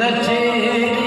रचे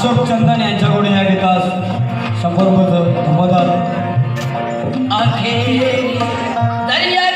अशोक चंदन यांच्याकडून या विकास शंभर रुपये दर्या